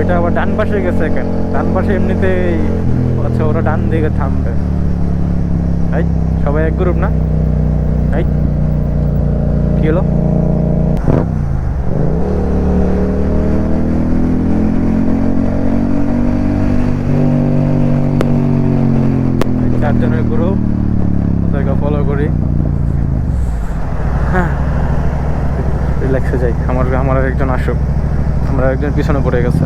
ওইটা আবার ডান পাশে গেছে কেন? ডান পাশে এমনিতেই আচ্ছা ওরা ডান দিকে থামবে। এই, সবাই এক গ্রুপ না? এই, কি হলো? চারজনের গ্রুপ ওদেরকে ফলো করি। হ্যাঁ রিল্যাক্সে যাই। আমার আমার একজন আসুক। আমরা একজন পিছনে পড়ে গেছে।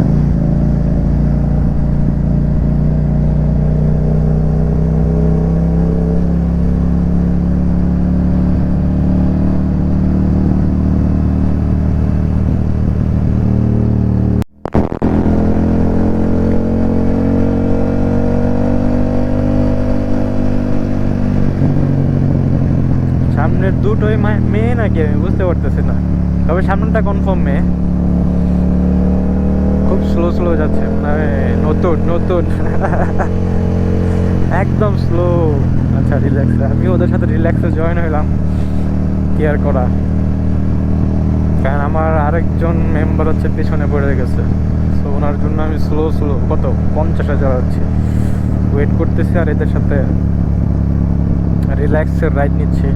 সামনের দুটোই মেয়ে নাকি? আমি বুঝতে পারতেছি না। তবে সামনেটা কনফার্ম মেয়ে। স্লো স্লো যাচ্ছে। মানে নতুন নতুন। একদম স্লো আচ্ছা রিল্যাক্স আমি ওদের সাথে রিল্যাক্সে জয়েন হইলাম। কেয়ার করা? কারণ আমার আরেকজন মেম্বার হচ্ছে পিছনে পড়ে গেছে। সো ওনার জন্য আমি স্লো স্লো কত? পঞ্চাশ হাজার চালাচ্ছি ওয়েট করতেছি আর এদের সাথে রিল্যাক্সের রাইড নিচ্ছি।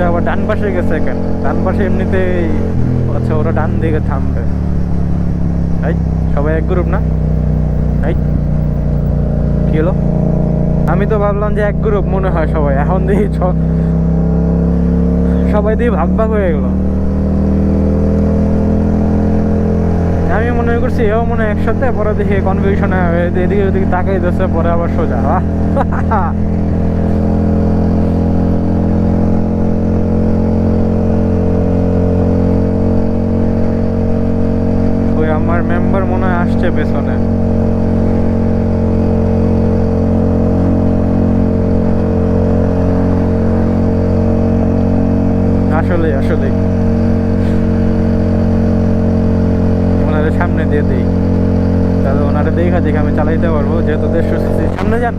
ওইটা আবার ডান পাশে গেছে কেন? ডান পাশে এমনিতেই আচ্ছা ওরা ডান দিকে থামবে। এই, সবাই এক গ্রুপ না? এই, কি হলো? আমি তো ভাবলাম যে এক গ্রুপ মনে হয় সবাই। এখন দেখি সবাই দিয়ে ভাগ ভাগ হয়ে গেল। আমি মনে করছি, এও মনে একসাথে, পরে দেখি কনফিউশন এদিকে ওদিকে তাকাই দিচ্ছে পরে আবার সোজা। আমার মেম্বার মনে হয় আসছে পেছনে। আসলে আসলে ওনাদের সামনে দিয়ে দিই। তাহলে ওনারা দেখা, দেখে আমি চালাইতে পারব, যেহেতু দেড়শো সামনে যান।